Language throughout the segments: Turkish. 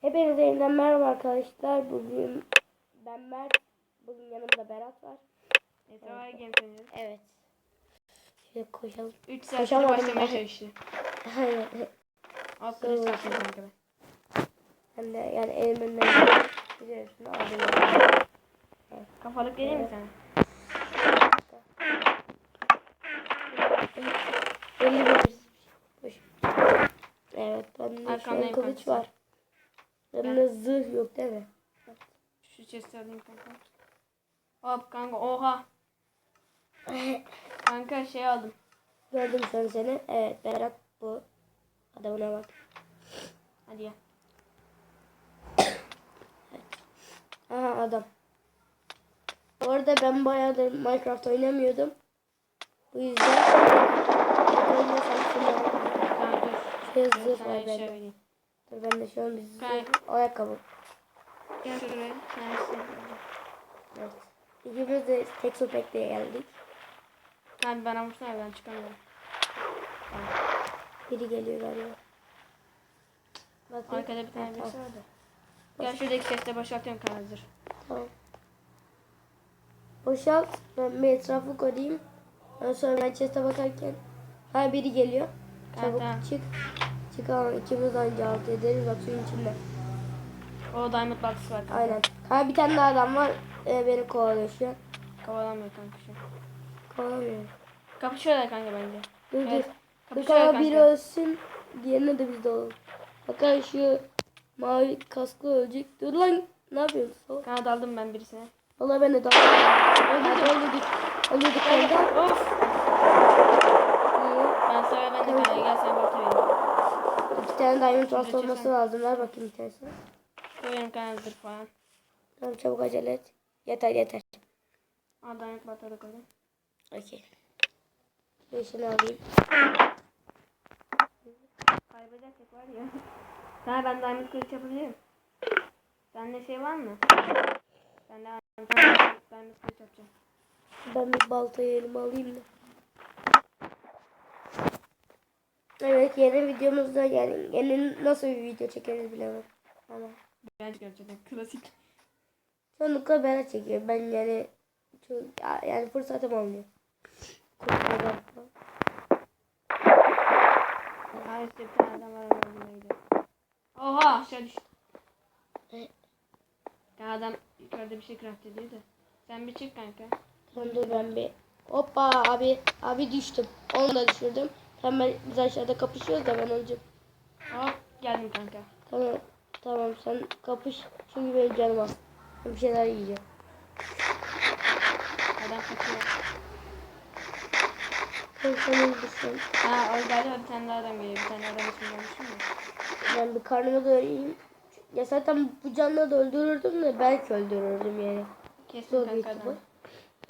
Hepinize yeniden merhaba arkadaşlar. Bugün ben Mert. Bugün yanımda Berat var. Game oynuyoruz. Evet. Şöyle koşalım. 3 saattir Koşamadım başlamaya ben. çalıştı. Aynen. Alt kırık Doğru. sattım kanka ben. ben de yani elimin önünden biliyorsun aldım. Kafalık geleyim mi sana? 51. Koş. Evet an Arkandayım kılıç var. Bende zırh yok değil mi? Şu chest'i alayım kanka. Hop kanka oha. Kanka şey aldım. Gördüm sen seni. Evet Berat bu. Adamına bak. Hadi ya. Aha adam. Bu arada ben bayağıdır Minecraft oynamıyordum. Bu yüzden dur. Şey zırh var bende. Dur ben de şu an zırh Kanka. ayakkabı. Gel şuraya. Evet. İkimiz de tek sopekle geldik. Tamam bana vursana ben çıkamıyorum. Biri geliyor galiba. Bakayım. Arkada bir tane birisi tamam. var da. Gel şuradaki chest'e boşaltıyorum kanka hazır. Tamam. Boşalt. Ben bir etrafı koyayım. Ondan sonra ben chest'e bakarken. Ha biri geliyor. Çabuk tamam. çık. Çık ama ikimiz anca alt ederiz. Bak suyun içinde. O diamond baltası var. Aynen. Ha bir tane daha adam var. Ee, beni kovalıyor şu an. Kovalamıyor kanka şu. an. Kovalamıyor. Kapışıyorlar kanka bence. Dur Evet. dur. Dur kanka biri ölsün. Diğerine de biz de olalım. Bakın şu mavi kasklı ölecek. Dur lan. Ne yapıyorsun? Sol. Kanka daldım ben birisine. Valla ben de daldım. Öldürdük. Öldürdük. Öldürdük kanka. Of. İyi. Ben sonra ben de kanka gel sen balta vereyim. İki tane diamond Geçirsen. olması lazım. Ver bakayım bir tanesini. Koyarım kanka zırh falan. Tamam çabuk acele et. Yeter yeter. Al diamond balta da koydum. Okey. Beşini alayım. Kaybedecek var ya. Kanka ben diamond kılıç yapabilirim. Sende şey var mı? Ben de diamond kılıç yapacağım. Ben bir baltayı elime alayım da. Evet yeni videomuzda yani yeni nasıl bir video çekeriz bilemem. Ama Bence gerçekten klasik. çoğunlukla ben çekiyor. Ben yani çok, yani fırsatım olmuyor. Falan. Bir tane adam var gidiyor. Oha aşağı düştü. Kanka adam yukarıda bir şey craft ediyor da. Sen bir çık kanka. Dur ben bir. Hoppa abi abi düştüm. Onu da düşürdüm. Hemen biz aşağıda kapışıyoruz da ben öleceğim. Hop geldim kanka. Tamam tamam sen kapış. Çünkü benim canım az. Ben bir şeyler yiyeceğim. Adam kaçıyor. Ben senin düşün. Ha o galiba bir tane daha adam geliyor. Bir tane adam için gelmişim ya. Ben bir karnımı doyurayım. Ya zaten bu canla da öldürürdüm de belki öldürürdüm yani. Kesin Zor kanka adam.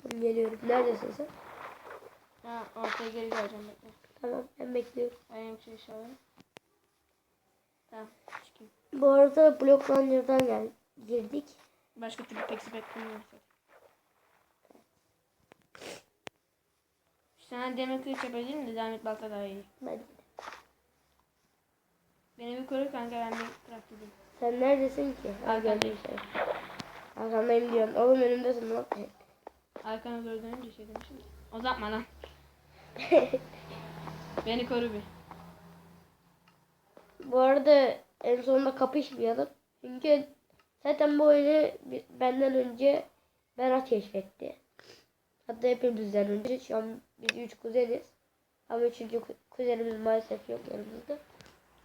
Ben Geliyorum. Neredesin sen? Ha ortaya geri geleceğim bekle. Tamam ben bekliyorum. Ayağım şey şöyle. Tamam çıkayım. Bu arada Block Runner'dan gel girdik. Başka türlü pek beklemiyorum. Sana demir kılıç yapabilirim de Demet balta daha iyi. Ben. Beni bir koru kanka ben bir craft edeyim. Sen neredesin ki? Arkandayım. Arkandayım diyorsun. Oğlum önümdesin lan. Arkana doğru dönünce şey demişim de. Uzatma lan. Beni koru bir. Bu arada en sonunda kapışmayalım. Çünkü zaten bu oyunu benden önce Berat keşfetti. Hatta hepimizden önce. Şu an biz üç kuzeniz. Ama üçüncü ku- kuzenimiz maalesef yok yanımızda.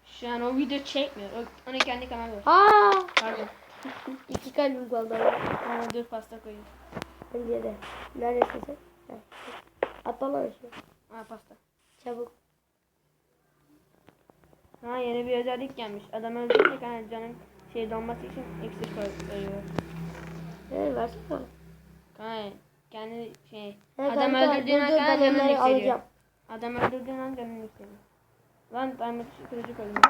Şu an o video çekmiyor. O, onu kendi kanal ver. Aa! Pardon. İki kalbim kaldı ama. Ama dur pasta koyayım. Bence de. Neredesin sen? Atla lan aşağı. Aa pasta. Çabuk. Ha yeni bir özellik gelmiş. Adam öldürünce kanka canın şey donması için iksir koyuyor. Evet versene bana. Kanka kendi şey He adam kanka, öldürdüğün an kanka ben canın onları yükseliyor. alacağım. Adam öldürdüğün an canın yükseliyor. Lan diamond kılıcı koydum.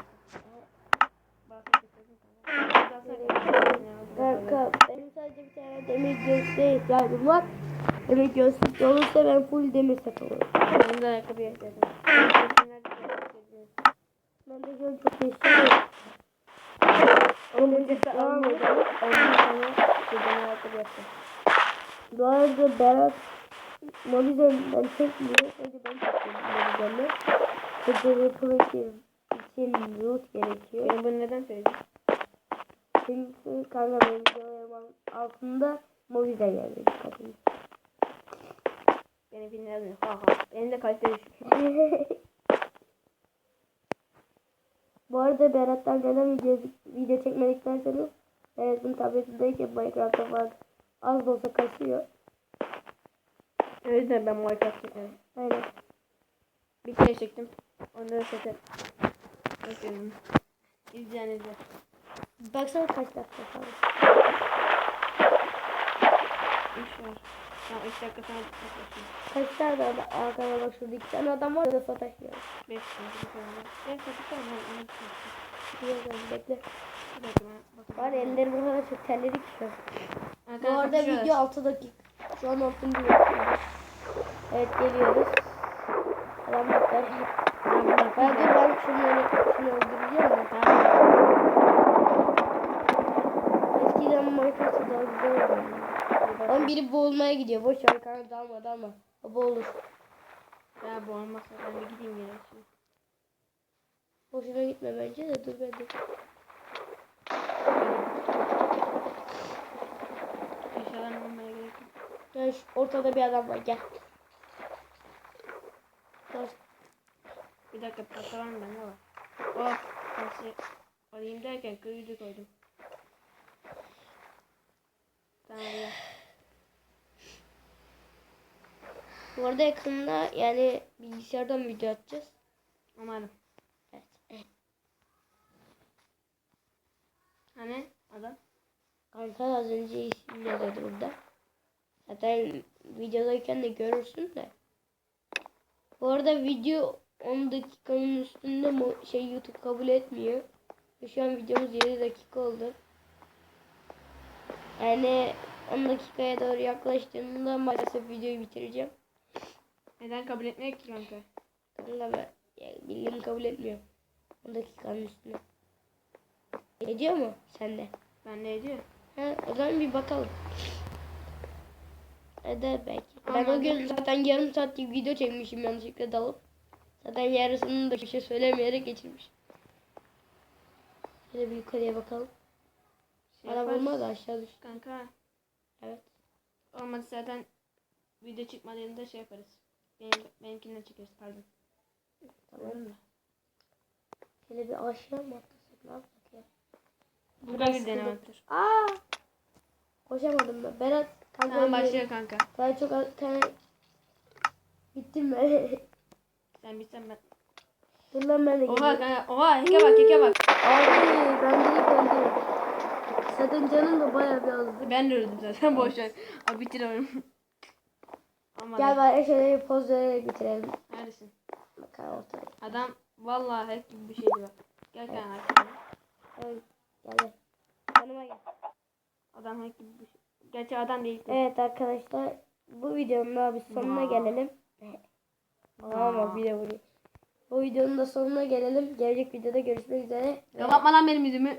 Kanka benim sadece bir tane demir göğüsle ihtiyacım var. Demir göğüslük olursa ben full demir set olurum. Benim de ayakkabıya ihtiyacım. Ben de çok çok istiyorum. Öncesi Devam almıyor. edelim. Ondan sonra videonun ayakkabı yapacağım. Bu arada Berat Mobizen'den çekmiyor. Önce ben çekiyorum Mobizen'den. Çünkü yapılmak için root gerekiyor. Benim bunu neden söyledin? Çünkü kanka benim videolarımın altında Mobizen yazıyor. Bakın. Benim film yazmıyor. Ha ha. Benim de kalite düşük. Bu arada Berat'tan neden video, video çekmedik derseniz Berat'ın tabletindeyken Minecraft'ta falan az da olsa kasıyor. O yüzden ben Minecraft çekiyorum. Aynen. Bir kere çektim. Onda da zaten. Bakıyorum. İzleyen izle. Baksana kaç dakika kaldı. 3 var. Tamam 3 dakika sonra bakıyorsun. Kaç tane adam arkada bak şurada iki tane adam var da sataşmıyor. 5 dakika sonra. Ben çekeceğim ben onu çekeceğim. Biliyorum bekle. Bir ben bakayım. Var ellerim bu kadar çok terledik ki şu an. Bu Arkadaşlar, arada video 6 dakika. Şu an 6. dakika. Evet geliyoruz. Adam baklar. Ben dur ben şunu, öldüreceğim mi? Eskiden Minecraft'ta daha güzel. Oğlum biri boğulmaya gidiyor. Boş ver kanka dalma dalma. O boğulur. Ya bu olmazsa ben bir gideyim yere şimdi. Boşuna gitme bence de dur ben de. Eşyalarını almaya gerek yok. Yani şu ortada bir adam var gel. Dur. Bir dakika pasta var mı bende var. Oh pastayı alayım derken kıyıcı koydum. Ya. Bu arada yakında yani bilgisayardan video atacağız. Umarım. Evet. evet. Hani adam? Kanka az önce isim yazıyordu burada. Zaten videodayken de görürsün de. Bu arada video 10 dakikanın üstünde şey YouTube kabul etmiyor. Şu an videomuz 7 dakika oldu. Yani 10 dakikaya doğru yaklaştığında maalesef videoyu bitireceğim. Neden kabul etmiyor ki kanka? Kanka ben yani bildiğim kabul etmiyor. 10 dakikanın üstünde. Ediyor mu sende? Ben ne ediyor? Ha, o zaman bir bakalım. Eder belki. Ben o Anladım. gün zaten yarım saatlik video çekmişim yanlışlıkla dalıp. Zaten yarısını da bir şey söylemeyerek geçirmiş. Şöyle bir yukarıya bakalım. Yaparız. olmaz da aşağı düş. Kanka Evet. olmadı zaten video çıkmadığında şey yaparız. Benim, benimkinden çekeriz pardon. Tamam mı? Şöyle bir aşağı mı atlasak ne yapsak ya? Burada bir denemedir. Aa! Koşamadım ben. Berat kanka Tamam başlıyor kanka. Ben çok tane bittim ben. Sen bilsen ben. Dur lan ben de Oha kanka oha heke bak heke bak. Abi ben direkt öldüm. Zaten canım da bayağı bir azdı. Ben de öldüm zaten boş ver. Abi bitiriyorum. Ama Gel bari şöyle bir poz vererek bitirelim. Neredesin? Bakalım ortaya. Adam vallahi hack gibi bir şeydi bak. Gel kanka. arkadaşlar. Evet, gel gel. Yanıma gel. Adam hack gibi bir şey. Gerçi adam değil. Evet arkadaşlar bu videonun da bir sonuna Vaa. gelelim. Ama bir de vuruyor. Bu videonun da sonuna gelelim. Gelecek videoda görüşmek üzere. Kapatma lan benim yüzümü.